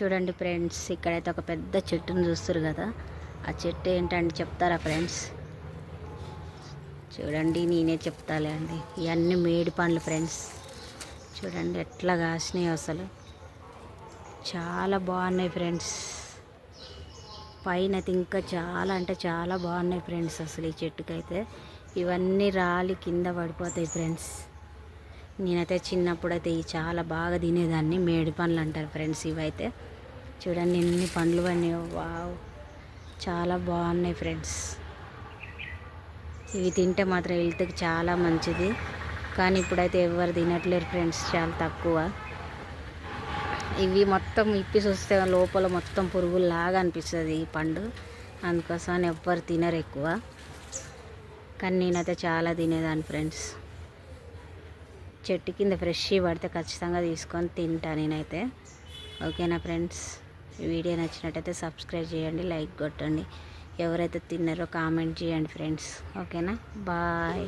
చూడండి ఫ్రెండ్స్ ఇక్కడైతే ఒక పెద్ద చెట్టును చూస్తారు కదా. ఆ చెట్టు ఏంటంటే చెప్తారా ఫ్రెండ్స్? చూడండి నేనే చెప్తాలే అండి. ఇవన్నీ మేడి పండ్లు ఫ్రెండ్స్. చూడండి ఎట్లా కాసినాయి అసలు. చాలా బాగున్నాయి ఫ్రెండ్స్. పైన అయితే ఇంకా చాలా అంటే చాలా బాగున్నాయి ఫ్రెండ్స్ అసలు ఈ చెట్టుకైతే. ఇవన్నీ రాలి కింద పడిపోతాయి ఫ్రెండ్స్. నేనైతే చిన్నప్పుడు అయితే ఇవి చాలా బాగా తినేదాన్ని. మేడి పండ్లు అంటారు ఫ్రెండ్స్ ఇవైతే. చూడండి ఎన్ని పండ్లు పడినాయో. వావ్. చాలా బాగున్నాయి ఫ్రెండ్స్. ఇవి తింటే మాత్రం హెల్త్కి చాలా మంచిది. కానీ ఇప్పుడైతే ఎవరు తినట్లేరు ఫ్రెండ్స్. చాలా తక్కువ. ఇవి మొత్తం ఇప్పిసి వస్తే లోపల మొత్తం పురుగుల్లాగా అనిపిస్తుంది ఈ పండు. అందుకోసం ఎవ్వరు తినరు ఎక్కువ. కానీ నేనైతే చాలా తినేదాన్ని ఫ్రెండ్స్. చెట్టు కింద ఫ్రెష్ పడితే ఖచ్చితంగా తీసుకొని తింటా నేనైతే. ఓకేనా ఫ్రెండ్స్? వీడియో నచ్చినట్టయితే సబ్స్క్రైబ్ చేయండి లైక్ కొట్టండి. ఎవరైతే తిన్నారో కామెంట్ చేయండి ఫ్రెండ్స్. ఓకేనా? బాయ్.